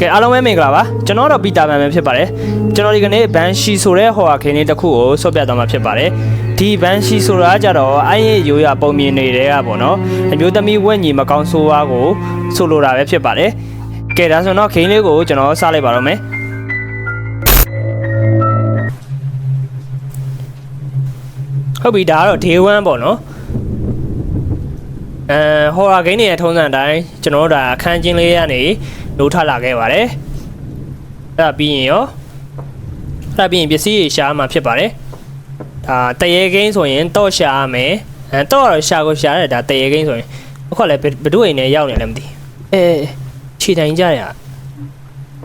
ကဲအားလုံးပဲမင်္ဂလာပါကျွန်တော်တော့ပီတာမန်ပဲဖြစ်ပါတယ်ကျွန်တော်ဒီကနေ့ဘန်ရှီဆိုတဲ့ဟော်ဟာခင်းလေးတစ်ခုကိုဆော့ပြသွားမှာဖြစ်ပါတယ်ဒီဘန်ရှီဆိုတာကြတော့အိုင်းရဲ့ရိုးရပုံမြင်နေတဲ့ကပေါ့နော်အမျိုးသမီးဝက်ညီမကောင်းဆိုးဝါးကိုဆိုလိုတာပဲဖြစ်ပါတယ်ကဲဒါဆိုတော့ခင်းလေးကိုကျွန်တော်စားလိုက်ပါတော့မယ်ဟုတ်ပြီဒါကတော့ day 1ပေါ့နော် အဲဟော်ရာဂိမ်းတွေရဲ့ထုံးစံအတိုင်းကျွန်တော်တို့ဒါအခန်းချင်းလေးကနေလို့ထလာခဲ့ပါတယ်အဲ့ဒါပြီးရင်ရောအဲ့ဒါပြီးရင်ပစ္စည်းတွေရှာမှဖြစ်ပါတယ်ဒါတရေဂိမ်းဆိုရင်တော့ရှာရမယ်အဲတော့တော့ရှာကိုရှာရတယ်ဒါတရေဂိမ်းဆိုရင်အခုလည်းဘယ်သူအိမ်နဲ့ရောက်နေလဲမသိအဲခြေတိုင်ကြရ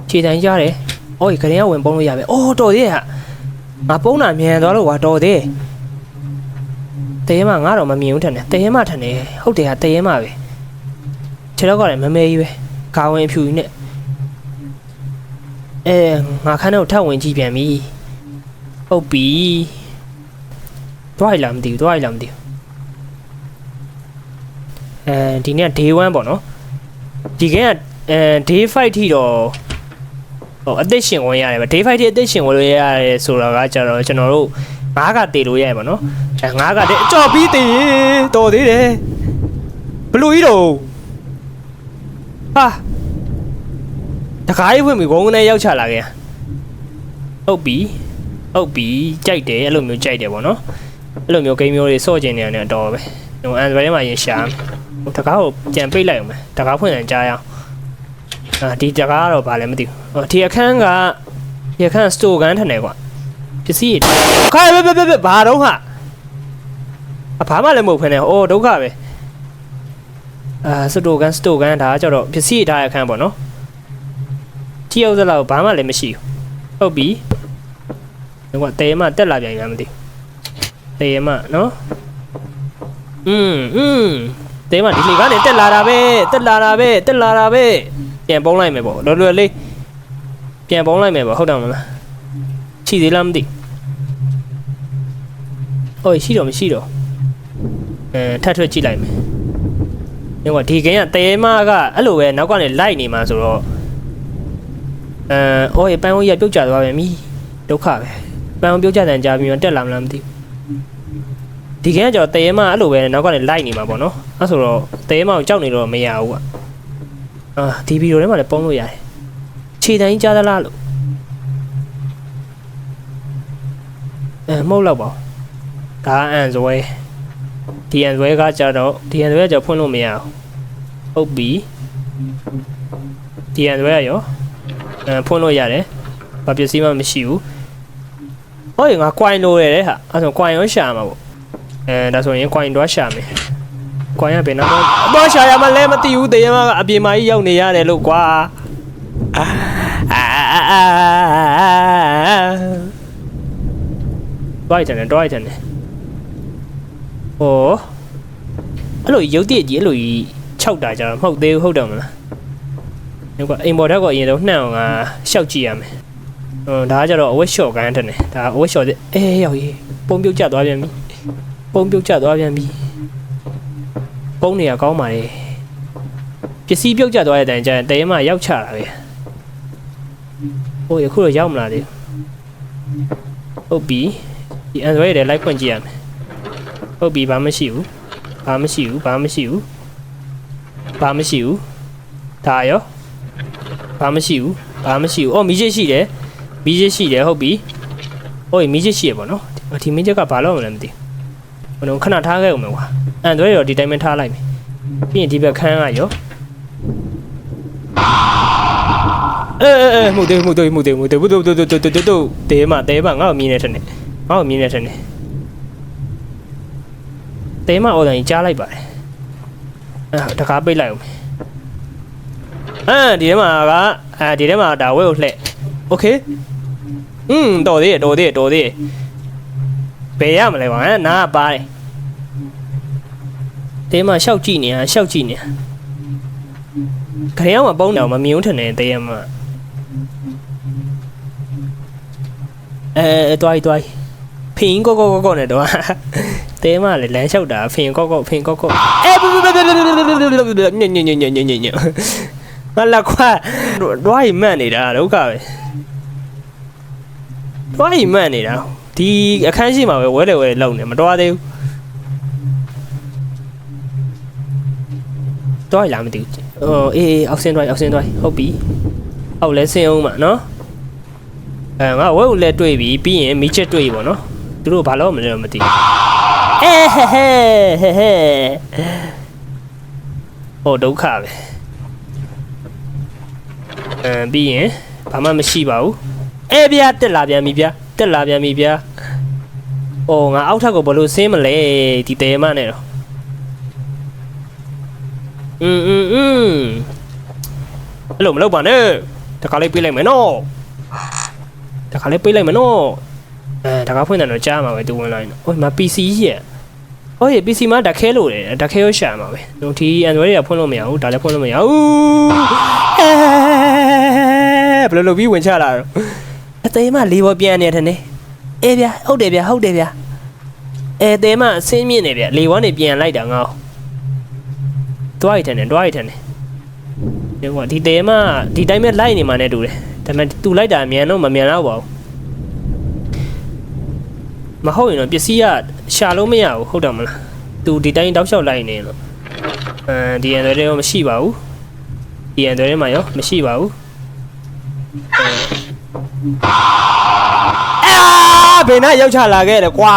ခြေတိုင်ကြတယ်အော်ခရင်ကဝင်ပုံးလို့ရပဲအော်တော်သေးရဲ့ငါပုံးတာမြန်သွားလို့ကွာတော်သေး တရေမငါတော့မမြင်ဘူးထင်တယ်တရေမထင်တယ်ဟုတ်တယ်ဟာတရေမပဲခြေတော့ကလည်းမမဲကြီးပဲခါဝင်ဖြူကြီးနဲ့အဲငါခန်းတော့ထပ်ဝင်ကြည့်ပြန်ပြီဟုတ်ပြီတွိုက်လာမသိဘူးတွိုက်လာမသိဘူးအဲဒီနေ့က day 1ပေါ့နော်ဒီကဲကအဲ day 5ထိတော့ဟိုအသက်ရှင်ဝင်ရတယ်ဗျ day 5ထိအသက်ရှင်ဝင်လို့ရတယ်ဆိုတာကကြတော့ကျွန်တော်တို့ငါးကတည်လို့ရတယ်ပေါ့နော်အဲ ငါးကတည်အကြော်ပြီးတည်တော်သေးတယ်ဘလူကြီးတော့ဟာတခါကြီးဝင်ပြီဂုံနဲ့ရောက်ချလာခဲ့ဟုတ်ပြီဟုတ်ပြီကြိုက်တယ်အဲ့လိုမျိုးကြိုက်တယ်ပေါ့နော်အဲ့လိုမျိုးဂိမ်းမျိုးတွေစော့ကျင်နေတယ်တော့ပဲဟိုအန်ဒရိုက်မှာရင်ရှာဟိုတကားကိုပြန်ပိတ်လိုက်အောင်မယ်တကားဖွင့်ရင်ကြားရအောင်အာဒီတကားကတော့ဘာလဲမသိဘူးဟိုဒီအခန်းကဒီအခန်းစတိုကန်ထန်တယ်ကွာပစ္စည်းတွေခါပဲပဲပဲဘာတော့ဟာ အဘာမှလည်းမဟုတ်ဖ ೇನೆ အိုးဒုက္ခပဲအာစတိုကန်စတိုကန်ဒါကကြတော့ပစ္စည်းတွေထားရအခန်းပေါ့နော်ကြည့်အောင်စလောက်ဘာမှလည်းမရှိဘူးဟုတ်ပြီဒီကတဲမတက်လာပြန်ရမသိတဲမနော်อืมอืมတဲမဒီလေကနေတက်လာတာပဲတက်လာတာပဲတက်လာတာပဲပြန်ပုံးလိုက်မယ်ပေါ့လွယ်လွယ်လေးပြန်ပုံးလိုက်မယ်ပေါ့ဟုတ်တယ်မလားရှိသေးလားမသိဟိုရှိတော့မရှိတော့ အဲထပ်ထွက်ကြည့်လိုက်မယ်ဒီကဒီကင်းကတဲမကအဲ့လိုပဲနောက်ကနေလိုက်နေမှာဆိုတော့အဲအော်ပန်းဝရပြုတ်ကျသွားပြန်ပြီဒုက္ခပဲပန်းဝပြုတ်ကျတဲ့ကြာပြီးတော့တက်လာမလားမသိဘူးဒီကင်းကကျတော့တဲမအဲ့လိုပဲနောက်ကနေလိုက်နေမှာပေါ့နော်အဲ့ဆိုတော့တဲမကိုကြောက်နေတော့မရဘူးကအာဒီဗီဒီယိုထဲမှာလည်းပုံလို့ရတယ်ခြေတန်းကြီးကြားသလားလို့အဲမဟုတ်တော့ပါဘူးဒါအန်ဇွဲ ဒီအန်ဇွဲကကြတော့ဒီအန်ဇွဲကကြဖွင့်လို့မရဘူးဟုတ်ပြီဒီအန်ဇွဲကရောအဲဖွင့်လို့ရတယ်ဘာပစ္စည်းမှမရှိဘူးဟောရငါကွိုင်လိုရတယ်ဟာအဲ့ဆိုကွိုင်ရောရှာမှာပေါ့အဲဒါဆိုရင်ကွိုင်တော့ရှာမယ်ကွိုင်ရဘယ်နာတော့အတော့ရှာရမှလည်းမသိဘူးတရေမကအပြင်မှာကြီးရောက်နေရတယ်လို့ကွာအာအာအာအာတွိုက်တယ်တွိုက်တယ် ဟောအဲ့လိုရုပ်တရက်ကြီးအဲ့လိုကြီးခြောက်တာကြတော့မဟုတ်သေးဘူးဟုတ်တယ်မလားဒီကအိမ်ပေါ်ထက်ကအရင်တော့နှံ့အောင်ကရှောက်ကြည့်ရမယ်ဟိုဒါကကြတော့အဝက်လျှော့ကန်းတယ်နဲ့ဒါအဝက်လျှော့တဲ့အေးရောက်ရေးပုံပြုတ်ကျသွားပြန်ပြီပုံပြုတ်ကျသွားပြန်ပြီပုံနေရကောင်းပါလေပစ္စည်းပြုတ်ကျသွားတဲ့အတိုင်းကျရင်တဲမှရောက်ချတာပဲဟိုရခုတော့ရောက်မလာသေးဘူးဟုတ်ပြီဒီ Android တွေလိုက်ခွင့်ကြည့်ရမယ် ဟုတ်ပြီဘာမှမရှိဘူးဘာမှမရှိဘူးဘာမှမရှိဘူးဘာမှမရှိဘူးဒါရောဘာမှမရှိဘူးဘာမှမရှိဘူးအော်မီးချစ်ရှိတယ်မီးချစ်ရှိတယ်ဟုတ်ပြီဟုတ်ပြီမီးချစ်ရှိရပေါ့နော်ဒီမီးချစ်ကဘာလို့မလဲမသိဘူးဟိုတော့ခဏထားခဲ့အောင်မယ်ကွာ Android ရောဒီတိုင်းပဲထားလိုက်မယ်ပြီးရင်ဒီဘက်ခန်းကရောအဲအဲအဲမှုသေးမှုသေးမှုသေးမှုသေးဘူးတူတူတူတူတူတူတဲမတဲမငါ့ကိုမြင်နေတယ်နဲ့ငါ့ကိုမြင်နေတယ်နဲ့ တဲမအော်တိုင်းကြားလိုက်ပါတယ်အဲတကားပိတ်လိုက်အောင်အဲဒီထဲမှာကအဲဒီထဲမှာဒါဝဲကိုလှည့်โอเคอืมတော်သေးတော်သေးတော်သေးဘယ်ရမလဲကွာဟမ်နားပါတယ်တဲမရှောက်ကြည့်နေတာရှောက်ကြည့်နေတာခရင်အောင်မပုံးတော့မမြင်ထင်တယ်တဲမအဲတွိုင်းတွိုင်းဖင်းကိုကိုကိုကိုနဲ့တော့ တဲတဲမလည်းလမ်းလျှောက်တာဖင်ကော့ကော့ဖင်ကော့ကော့အဲညညညညညညညမလာခွာတွားရီမှန်နေတာဒုက္ခပဲတွားရီမှန်နေတာဒီအခန်းရှိမှာပဲဝဲတယ်ဝဲတယ်လောက်နေမတွားသေးဘူးတွားရလားမသိဘူးအော်အေးအေးအောက်ဆင်းတွားအောက်ဆင်းတွားဟုတ်ပြီအောက်လဲဆင်းအောင်မှာနော်အဲငါဝဲကိုလဲတွေ့ပြီပြီးရင်မိချက်တွေ့ပြီပေါ့နော်သူတို့ဘာလို့မလဲတော့မသိဘူး အဲဟဲဟဲဟဲဟဲဟိုဒုက္ခပဲအဲပြီးရင်ဘာမှမရှိပါဘူးအဲဗျာတက်လာပြန်ပြီဗျာတက်လာပြန်ပြီဗျာအော်ငါအောက်ထပ်ကိုဘလို့ဆင်းမလဲဒီတဲမနဲ့တော့อืมอืมอืมအဲ့လိုမလုပ်ပါနဲ့တခါလေးပြေးလိုက်မယ်နော်တခါလေးပြေးလိုက်မယ်နော်အဲတခါဖွင့်တယ်တော့ကြားမှာပဲသူဝင်လာရင်တော့ဟိုမှာ PC ကြီးရဲ့ ။ ဟုတ်ရေ PC မှာဓာတ်ခဲလို့တယ်ဓာတ်ခဲရောရှာမှာပဲ။တို့ဒီ Android တွေကဖွင့်လို့မရဘူးဒါလည်းဖွင့်လို့မရဘူး။အဲဘယ်လိုလုပ်ပြီးဝင်ချလာတော့အသေးမလေးပေါ်ပြန်နေတယ်နဲ့။အေးဗျာဟုတ်တယ်ဗျာဟုတ်တယ်ဗျာ။အဲသေးမအစင်းမြင့်နေဗျာလေးပေါ်နေပြန်လိုက်တာငါ့။တွားရတဲ့နဲ့တွားရတဲ့နဲ့။ဒီကဒီသေးမဒီတိုင်းပဲလိုက်နေမှနဲ့တူတယ်။ဒါပေမဲ့ तू လိုက်တာမြန်တော့မမြန်တော့ပါဘူး။ မဟုတ်ရင်တော့ပစ္စည်းကရှာလို့မရဘူးဟုတ်တယ်မလားသူဒီတိုင်းတောက်လျှောက်လိုက်နေလို့အဲဒီအန်ဒရယ်ရောမရှိပါဘူးဒီအန်ဒရယ်မှာရောမရှိပါဘူးအာဘယ်နဲ့ရောက်ချလာခဲ့တယ်ကွာ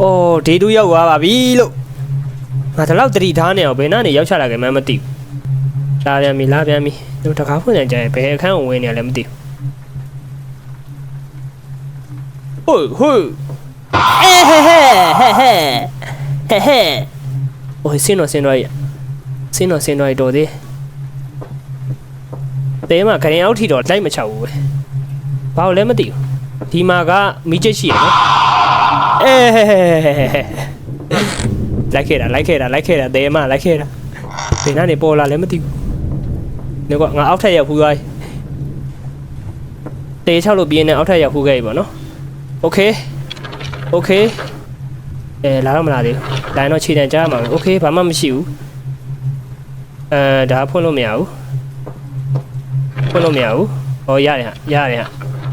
အိုးဒေတူရောက်သွားပါပြီလို့ငါဒီလောက်တတိထားနေအောင်ဘယ်နဲ့နေရောက်ချလာခဲ့မှမသိဘူးလာပြန်ပြီလာပြန်ပြီသူတကားဖွင့်နေကြရင်ဘယ်အခန်းကိုဝင်နေရလဲမသိဘူး ဟုတ်ဟုတ်အဲဟဲဟဲဟဲဟဲဟဲဟဲဟိုစင်းတော့စင်းတော့ရစင်းတော့စင်းတော့တော်သေးတဲမှာခရင်အောက်ထီတော့လိုက်မချောက်ဘူးပဲဘာလို့လဲမသိဘူးဒီမှာကမိချက်ရှိရနော်အဲဟဲဟဲဟဲလိုက်ခဲ့တာလိုက်ခဲ့တာလိုက်ခဲ့တာတဲမှာလိုက်ခဲ့တာဒီနားနေပေါ်လာလည်းမသိဘူးငါကငါအောက်ထက်ရောက်ဖူးသွားတယ်တဲချောက်လို့ပြင်းနေအောက်ထက်ရောက်ဖူးခဲ့ပြီပေါ့နော် โอเคโอเคအဲလာတော့မလာသေးဘူးလိုင်းတော့ခြေတံကြားမှာပဲโอเคဘာမှမရှိဘူးအဲဒါဖွင့်လို့မရဘူးဖွင့်လို့မရဘူးဟောရတယ်ဟာရတယ်ဟာ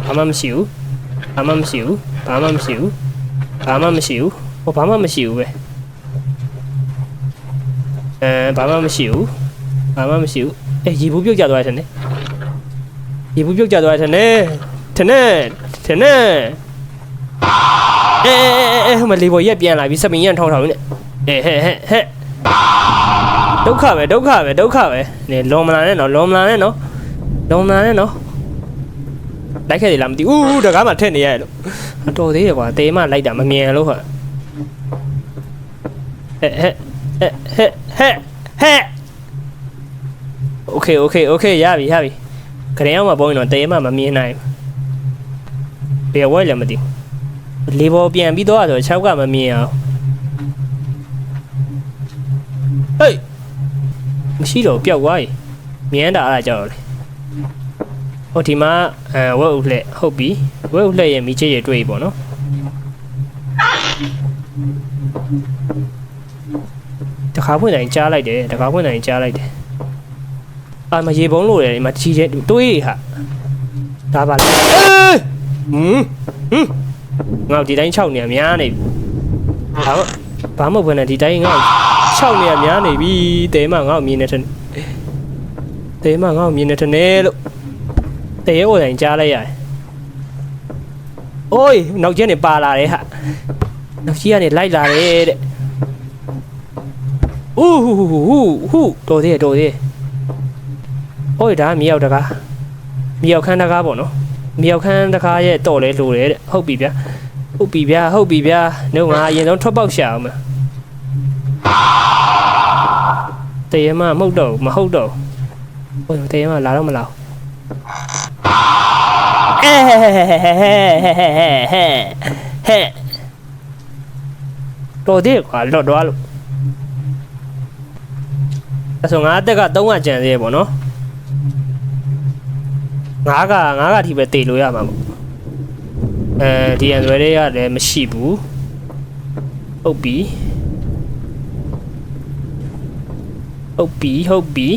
ဘာမှမရှိဘူးဘာမှမရှိဘူးဘာမှမရှိဘူးဘာမှမရှိဘူးဟောဘာမှမရှိဘူးပဲအဲဘာမှမရှိဘူးဘာမှမရှိဘူးအဲရေဘူးပြုတ်ကြသွားတယ်ထင်တယ်ရေဘူးပြုတ်ကြသွားတယ်ထင်တယ်ထင်တယ်ထင်တယ် အဲအဲအဲဟိုမလေးပေါ်ရက်ပြန်လာပြီးစပင်ရက်ထောင်းထောင်းနေအဲဟဲ့ဟဲ့ဟဲ့ဒုက္ခပဲဒုက္ခပဲဒုက္ခပဲနေလွန်မလာနဲ့နော်လွန်မလာနဲ့နော်လွန်မလာနဲ့နော်လိုက်ခဲ့တယ်လားမသိဘူးတကားမှထက်နေရလို့အတော်သေးတယ်ကွာတေးမလိုက်တာမမြင်လို့ဟာဟဲ့ဟဲ့ဟဲ့ဟဲ့ဟဲ့โอเคโอเคโอเคရပြီရပြီခရင်အောင်မပုံရင်တော့တေးမမမြင်နိုင်ဘယ်ဝဲလည်းမသိဘူး လေပေါ်ပြန်ပြီးတော့ဆို6ကမမြင်အောင်ဟေးမရှိတော့ပျောက်သွားပြီမြန်းတာအဲ့ဒါကြောက်လေဟိုဒီမှာအဲဝက်ဥလှဲ့ဟုတ်ပြီဝက်ဥလှဲ့ရဲ့မိချစ်ရဲ့တွေ့ပြီပေါ့နော်တခါဖွင့်တိုင်းကြားလိုက်တယ်တခါဖွင့်တိုင်းကြားလိုက်တယ်အာမရေပုံးလို့တယ်ဒီမှာချီတဲ့တွေးဟာဒါပါလေအေးဟွန်းဟွန်း ငါ့ဒီတိုင်း6နေရများနေပြီဘာမှဘာမှဘယ်နဲ့ဒီတိုင်းငါ့6နေရများနေပြီတဲမငါ့မြင်နေတယ်တဲမငါ့မြင်နေတယ်လို့တဲရဲကိုတိုင်းကြားလိုက်ရတယ်အိုးနောက်ကျင်းနေပါလာတယ်ဟာနောက်ကြီးကနေလိုက်လာတယ်တဲ့ဦးဟူဟူဟူဟူတော်သေးတော်သေးအိုးဒါမြေရောက်တကားမြေရောက်ခန်းတကားပေါ့နော် မြေရောက်ခန်းတကားရဲ့တော်လဲလိုတယ်တဲ့ဟုတ်ပြီဗျာဟုတ်ပြီဗျာဟုတ်ပြီဗျာနှုတ်ငါအရင်ဆုံးထွက်ပေါက်ရှာအောင်မတရေမမဟုတ်တော့မဟုတ်တော့ဟိုတရေမလာတော့မလာအဲဟဲဟဲဟဲဟဲဟဲဟဲဟဲတော်သေးကွာလော့တော့လို့အဲ့ဆိုငါအသက်က3ကကြံသေးရပေါ့နော် ငါးကငါးကထိပဲတေလို့ရမှာပေါ့အဲဒီအန်ဒရတွေကလည်းမရှိဘူးဟုတ်ပြီဟုတ်ပြီဟုတ်ပြီ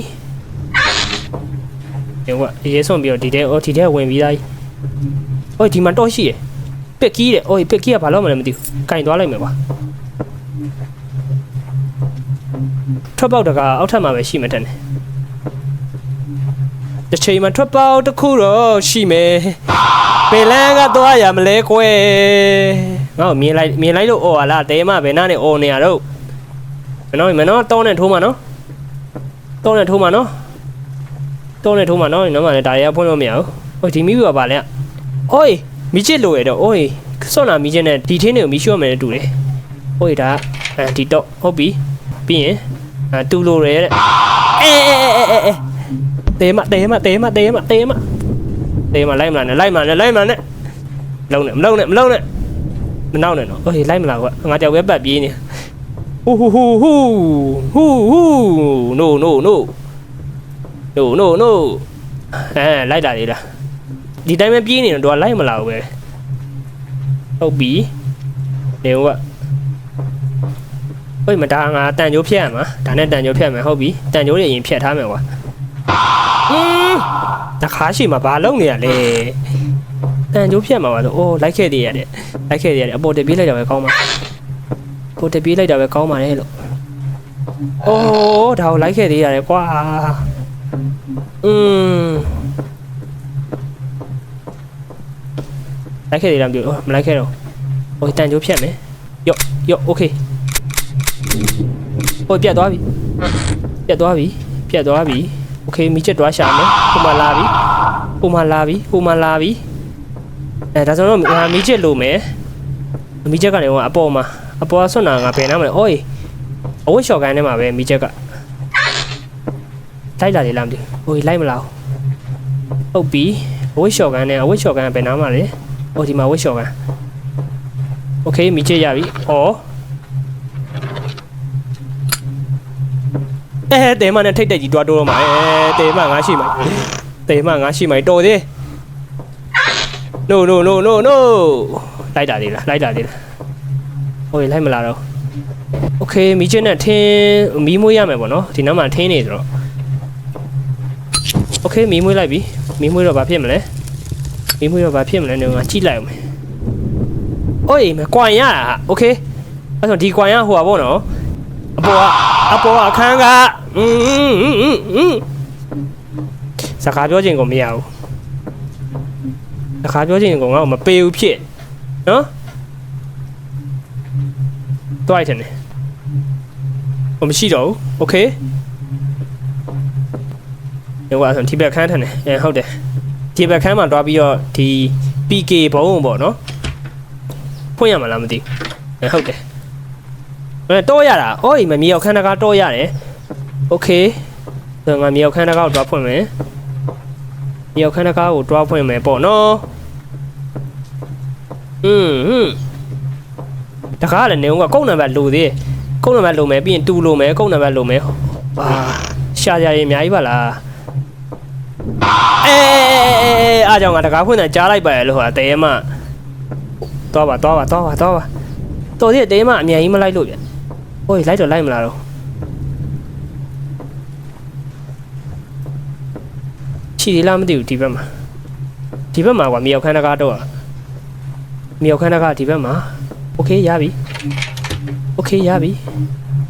ဒီကရေးဆုံးပြီးတော့ဒီထဲအော်ဒီထဲဝင်ပြီးသားကြီးဟိုဒီမှာတော့ရှိရယ်ပက်ကီးတယ်အိုးပက်ကီးကဘာလို့မလဲမသိဘူးကင်သွားလိုက်မယ်ကွာထွက်ပေါက်တကအောက်ထပ်မှာပဲရှိမှတက်နေ တစ်ချိန်မှာထွက်ပေါက်တစ်ခုတော့ရှိမယ်ပင်လန်းကသွားရမလဲကွယ်ငါ့ကိုမြင်လိုက်မြင်လိုက်လို့အော်ဟာလားတဲမဘယ်နာနဲ့အော်နေရတော့မနော်မနော်တောင်းနဲ့ထိုးမှာနော်တောင်းနဲ့ထိုးမှာနော်တောင်းနဲ့ထိုးမှာနော်နော်မှလည်းဒါရဖွင့်လို့မရဘူးဟိုဒီမီးပြပါလဲအိုးမီးချစ်လို့ရတော့အိုးဆော့နာမီးချစ်နဲ့ဒီထင်းတွေကိုမီးရှို့မယ်နဲ့တူတယ်ဟိုဒါအဲဒီတော့ဟုတ်ပြီပြီးရင်အဲတူလို့ရတဲ့အဲအဲအဲအဲအဲ တဲမတဲမတဲမတဲမတဲမတဲမလိုက်မလားနဲ့လိုက်မလားနဲ့လိုက်မလားနဲ့လုံးနဲ့မလုံးနဲ့မလုံးနဲ့မနောက်နဲ့နော်ဟေးလိုက်မလားကွငါကြောက်ပဲပတ်ပြေးနေဟူဟူဟူဟူဟူဟူ no no no no no no အဲလိုက်တာလေလားဒီတိုင်းပဲပြေးနေတော့သူကလိုက်မလားပဲဟုတ်ပြီနေဟိုကဟိုမဒါငါတန်ကြိုးဖြတ်ရမှာဒါနဲ့တန်ကြိုးဖြတ်မယ်ဟုတ်ပြီတန်ကြိုးတွေအရင်ဖြတ်ထားမယ်ကွာ ဟင်းတခါရှိမှာဘာလုပ်နေရလဲတန်ကြိုးဖြတ်မှာပါလို့အိုးလိုက်ခဲ့သေးရတယ်လိုက်ခဲ့သေးရတယ်အပေါ်တက်ပြေးလိုက်တာပဲကောင်းပါပေါ်တက်ပြေးလိုက်တာပဲကောင်းပါလေလို့အိုးဒါကိုလိုက်ခဲ့သေးရတယ်ကွာอืมလိုက်ခဲ့သေးလားမသိဘူးမလိုက်ခဲ့တော့ဟိုတန်ကြိုးဖြတ်မယ်ယော့ယော့โอเคဟိုပြတ်သွားပြီပြတ်သွားပြီပြတ်သွားပြီ โอเคမိချက်တွားရှာမယ်ဟိုမှာလာပြီဟိုမှာလာပြီဟိုမှာလာပြီအဲဒါဆိုတော့ငါမိချက်လိုမယ်မိချက်ကနေဟိုအပေါ်မှာအပေါ်ကဆွတ်နာငါဘယ်နားမလဲအိုးအဝတ်လျှော်ကိုင်းထဲမှာပဲမိချက်ကလိုက်လာလေလားမသိဘူးဟိုလိုက်မလားဟုတ်ပြီအဝတ်လျှော်ကိုင်းနဲ့အဝတ်လျှော်ကိုင်းကဘယ်နားမှာလဲဟိုဒီမှာအဝတ်လျှော်ကိုင်းโอเคမိချက်ရပြီအော် အဲတဲမနဲ့ထိတ်တက်ကြီးတွားတိုးတော့မှာအဲတဲမငါရှိမှာတဲမငါရှိမှာတော်သေး no no no no no လိုက်တာလေးလားလိုက်တာလေးလားဟိုလိုက်မလာတော့โอเคမီးချစ်နဲ့ထင်းမီးမွေးရမယ်ပေါ့နော်ဒီနောက်မှာထင်းနေဆိုတော့โอเคမီးမွေးလိုက်ပြီမီးမွေးတော့ဘာဖြစ်မလဲမီးမွေးတော့ဘာဖြစ်မလဲနေမှာကြည့်လိုက်အောင်မယ်အိုးမကွန်ရတာโอเคအဲ့ဆိုဒီကွန်ရဟိုပါပေါ့နော် အပေါ်ကအပေါ်ကအခန်းကอืมอืมอืมอืมစကားပြောခြင်းကိုမရဘူးစကားပြောခြင်းကိုငါ့ကိုမပေးဘူးဖြစ်နော်တွိုက်တယ်ဟိုမရှိတော့ဘူးโอเคဒီကွာဆိုဒီဘက်ခန်းထန်တယ်အဲဟုတ်တယ်ဒီဘက်ခန်းမှာတွားပြီးတော့ဒီ PK ဘုံပေါ့နော်ဖွင့်ရမှာလားမသိဘူးအဲဟုတ်တယ်အဲ တော့ရတာအော်မမြေောက်ခန်းတကားတော့ရတယ်โอเคဆိုငါမြေောက်ခန်းတကားကိုတွားဖွင့်မယ်မြေောက်ခန်းတကားကိုတွားဖွင့်မယ်ပေါ့နော်อืมอืมတကားလည်းနေဦးကကုန်းနံပါတ်လိုသေးတယ်ကုန်းနံပါတ်လိုမယ်ပြီးရင်တူလိုမယ်ကုန်းနံပါတ်လိုမယ်ဟာရှာကြရင်အများကြီးပါလားအဲအားကြောင့်ငါတကားဖွင့်တာကြားလိုက်ပါရဲ့လို့ဟာတဲမတော့ပါတော့ပါတော့ပါတော့ပါတော်သေးတဲမအများကြီးမလိုက်လို့ဗျ ဟိုလိုက်တော့လိုက်မလားတော့ချီသေးလားမသိဘူးဒီဘက်မှာဒီဘက်မှာကွာမြေောက်ခန်းတကားတော့မြေောက်ခန်းတကားဒီဘက်မှာโอเคရပြီโอเคရပြီ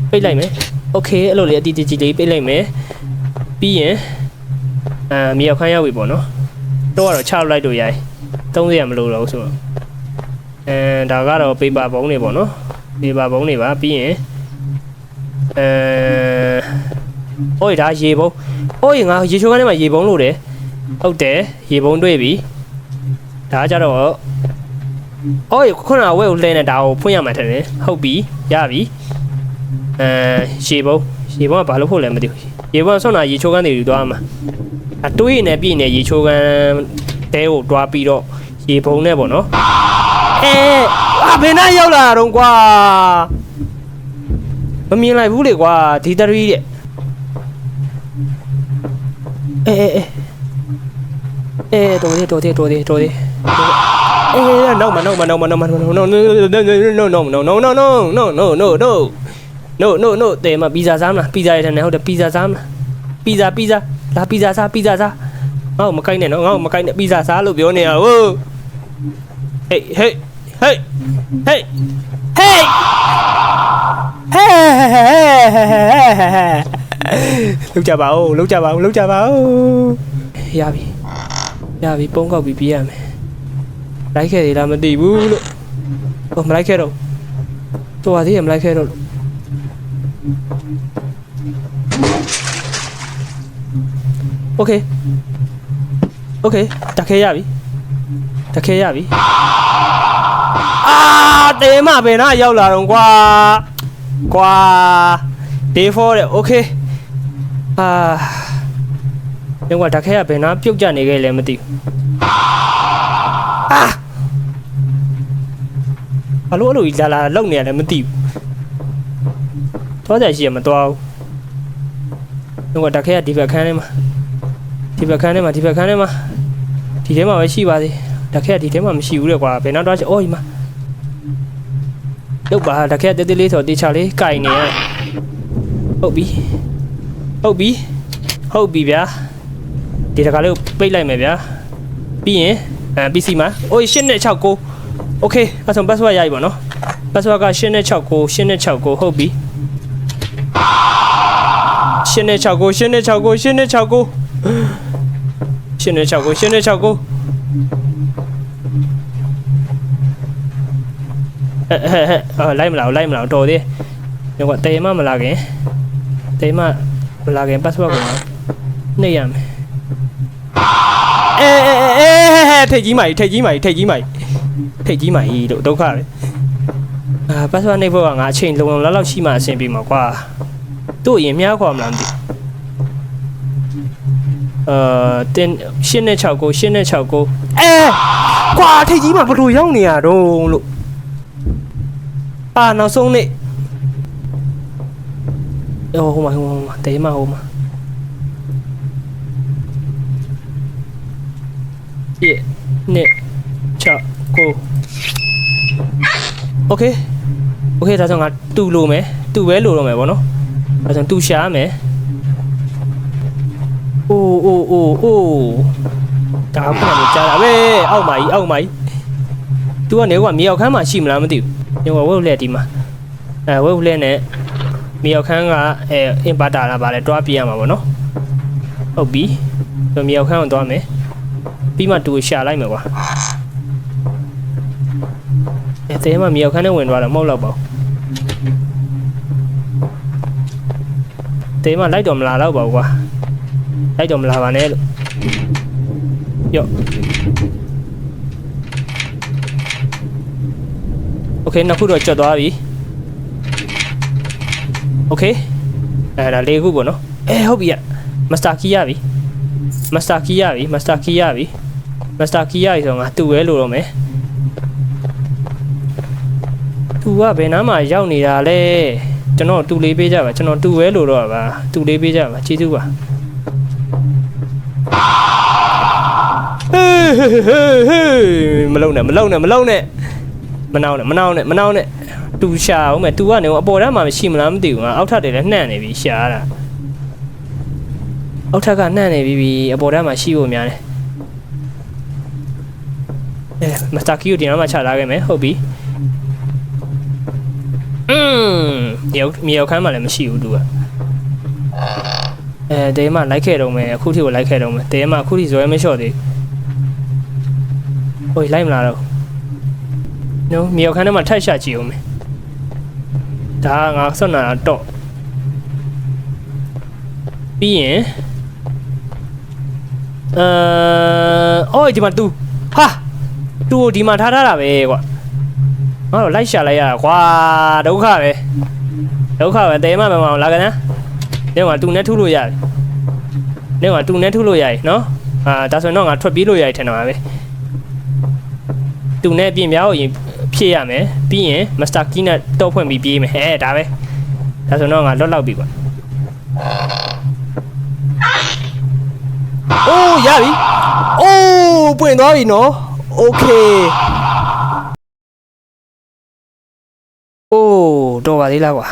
ပိတ်လိုက်မယ်โอเคအဲ့လိုလေအတီးတီးကြီးလေးပိတ်လိုက်မယ်ပြီးရင်အာမြေောက်ခန်းရောက်ပြီပေါ့နော်တော့ကတော့ချလိုက်လို့ရိုင်း30ရမလို့တော့ဆိုတော့အဲဒါကတော့ paper ဘုံတွေပေါ့နော် paper ဘုံတွေပါပြီးရင် အဲဟိုဒါရေဘုံဟိုငါရေချိုးကန်းထဲမှာရေဘုံလို့တယ်ဟုတ်တယ်ရေဘုံတွေ့ပြီဒါကြတော့အော်ခုနကဝဲကိုလှဲနေတာကိုဖွင့်ရမှာတယ်ဟုတ်ပြီရပြီအဲရေဘုံရေဘုံကဘာလို့ဖို့လဲမသိဘူးရေဘုံဆွမ်းတာရေချိုးကန်းတွေယူသွားမှာအတွေးနေပြည့်နေရေချိုးကန်းတဲကိုတွားပြီးတော့ရေဘုံနဲ့ပေါ့နော်အဲအဘယ်နဲ့ရောက်လာတော့ကွာ မမြင်လိုက်ဘူးလေကွာဒီတရီတဲ့အဲအဲအဲအဲတော်သေးတော်သေးတော်သေးတော်သေးအဲအေးနောက်မနောက်မနောက်မနောက်မနောက် no no no no no no no no no no no no no no no no တဲမပီဇာစားမလားပီဇာရတဲ့နဲ့ဟုတ်တယ်ပီဇာစားမလားပီဇာပီဇာလာပီဇာစားပီဇာစားငါ့ကိုမကိုက်နဲ့နော်ငါ့ကိုမကိုက်နဲ့ပီဇာစားလို့ပြောနေတာဟိုဟေးဟေးဟေးဟေး ဟေးဟဲလောက်ကြပါဦးလောက်ကြပါဦးလောက်ကြပါဦးရပြီရပြီပုံကောက်ပြီးပြေးရမယ်လိုက်ခဲ့သေးလားမသိဘူးလို့ဟိုမလိုက်ခဲ့တော့တော်ပါသေးရမလိုက်ခဲ့တော့လို့โอเคโอเคတက်ခဲရပြီတက်ခဲရပြီအာ တဲမှပဲနာရောက်လာတော့ကွာကွာ day 4တဲ့ okay အာညကတခဲကဘယ်နာပြုတ်ကြနေခဲ့လဲမသိဘူးအာဘာလို့အဲ့လိုကြီးလာလာလောက်နေရလဲမသိဘူးသွားကြရှိရမသွားဘူးညကတခဲကဒီဘက်ခန်းထဲမှာဒီဘက်ခန်းထဲမှာဒီဘက်ခန်းထဲမှာဒီထဲမှာပဲရှိပါသေးတခဲကဒီထဲမှာမရှိဘူးတဲ့ကွာဘယ်နာတော့ချေအော်ဒီမှာ လုတ်ပါတက်ခဲရတေးသေးလေးဆိုတေချာလေးကင်နေရဟုတ်ပြီဟုတ်ပြီဟုတ်ပြီဗျာဒီတခါလေးကိုပိတ်လိုက်မယ်ဗျာပြီးရင်အဲ PC မှာအိုး8နဲ့69 Okay အဲ့ဆို password ရပြီပေါ့နော် password က8နဲ့69 8နဲ့69ဟုတ်ပြီ8နဲ့69 8နဲ့69 8နဲ့69 8နဲ့69 8နဲ့69 အဲအဲအဲအော်လိုက်မလားလိုက်မလားတော်သေးညကတေမမလာခင်တေမမလာခင် password ကိုနှိပ်ရမယ်အဲအဲအဲထိတ်ကြီးမိုင်ထိတ်ကြီးမိုင်ထိတ်ကြီးမိုင်ထိတ်ကြီးမိုင်လို့ဒုက္ခပဲအာ password နှိပ်ဖို့ကငါအချိန်လုံလုံလောက်လောက်ရှိမှအဆင်ပြေမှာကွာတို့ရင်မြားခေါ်မလားမသိအာတင်ရှင်းနဲ့6ကိုရှင်းနဲ့6ကိုအဲကွာထိတ်ကြီးမှာဘလို့ရောက်နေရတော့လို့ ပါနောက်ဆုံးနေ့ဟိုဟိုမှာဟိုမှာတဲမှာဟိုမှာ1 2 6 9 Okay Okay ဒါကြောင့်ငါတူလို့မယ်တူပဲလို့တော့မယ်ဗောနော်ဒါကြောင့်တူရှာမယ်အိုးအိုးအိုးအိုးဒါကဘာလို့ကြားတာပဲအောက်မာကြီးအောက်မာကြီး तू ကနေကမြေအောက်ခန်းမှာရှိမလားမသိဘူး ညဝဝုတ်လက်ဒီမှာအဲဝုတ်လက်နဲ့မြေအောက်ခန်းကအဲအင်ပါတာလားဗါလဲတွားပြရမှာဗောနော်ဟုတ်ပြီဆိုမြေအောက်ခန်းကိုတွားမယ်ပြီးမှတူကိုရှာလိုက်မယ်ကွာအဲတဲမှာမြေအောက်ခန်းနဲ့ဝင်သွားတော့မဟုတ်တော့ပါဘူးတဲမှာလိုက်တော့မလာတော့ပါဘူးကွာလိုက်တော့မလာပါနဲ့လို့ယော့ โอเคနှစ်ခုတော့ကျွတ်သွားပြီโอเคအဲ့ဒါလေးခုပေါ့နော်အဲဟုတ်ပြီမစတာကီရပြီမစတာကီရပြီမစတာကီရပြီမစတာကီရပြီဆိုတော့ငါတူပဲလို့တော့မယ်တူကဘယ်နားမှာရောက်နေတာလဲကျွန်တော်တူလေးပေးကြပါကျွန်တော်တူပဲလို့တော့ပါတူလေးပေးကြပါကျေးဇူးပါဟေးဟေးဟေးဟေးမလုံနဲ့မလုံနဲ့မလုံနဲ့ မနှောင်းနဲ့မနှောင်းနဲ့မနှောင်းနဲ့တူရှာအောင်မယ်တူကနေအပေါ်ထဲမှာမရှိမလားမသိဘူးငါအောက်ထပ်တွေလည်းနှံ့နေပြီရှာတာအောက်ထပ်ကနှံ့နေပြီပြီအပေါ်ထဲမှာရှိဖို့များတယ်အဲမစတာကီကိုဒီနားမှာချထားခဲ့မယ်ဟုတ်ပြီอืมမြောက်မြောက်ခမ်းမှာလည်းမရှိဘူးတူကအဲတဲမှာလိုက်ခဲ့တော့မယ်အခုထိကိုလိုက်ခဲ့တော့မယ်တဲမှာအခုထိဇွဲမလျှော့သေးဟိုလိုက်မလားတော့ နော်မြေောက်ခန်းထဲမှာထပ်ရှာကြည့်အောင်မယ်ဒါကငါဆွတ်နာတော့ပြီးရင်အာအော်ဒီမှာသူဟာသူ့ကိုဒီမှာထားထားတာပဲကွာငါတော့လိုက်ရှာလိုက်ရတာကွာဒုက္ခပဲဒုက္ခပဲတဲမမမလာကနနေကသူနဲ့ထုလို့ရတယ်နေကသူနဲ့ထုလို့ရတယ်နော်အာဒါဆိုတော့ငါထွက်ပြေးလို့ရတယ်ထင်တာပဲသူနဲ့ပြင်ပြားကိုရင် ဖြည့်ရမယ်ပြီးရင် master key နဲ့တော့ဖွင့်ပြီးပြေးမယ်ဟဲ့ဒါပဲဒါဆိုတော့ငါလွတ်လောက်ပြီကွာအိုးရပြီအိုးပွင့်သွားပြီနော်โอเคโอ้တော့ပါသေးလားကွာ